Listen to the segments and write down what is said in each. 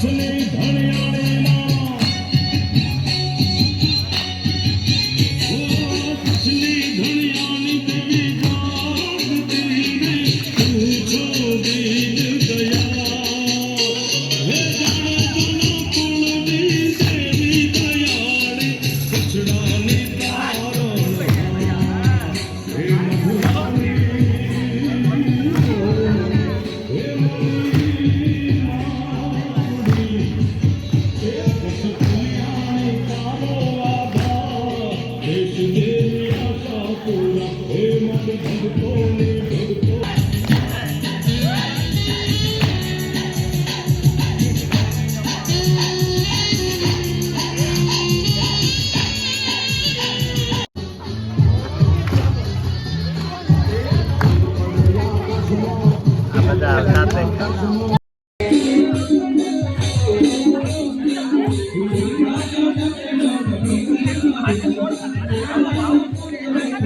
to me.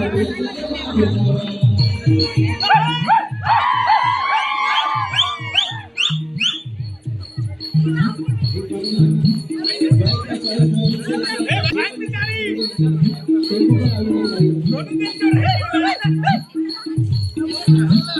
Terima kasih.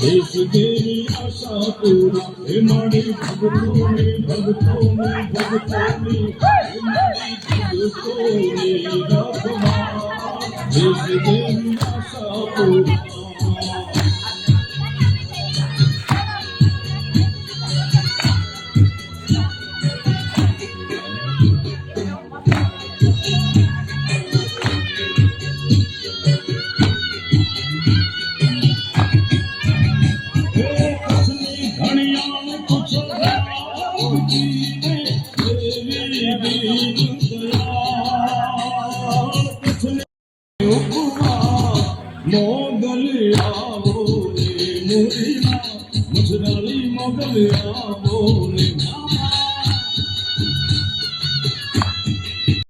દેશ દેવી આશા પૂરા હે મારી ભગતોની ભગતોની ભગતોની ભગતોની રખવા દેશ દેવી આશા પૂરા মোগলিয়া মোরে মুরারি মোগলিয়া মোরে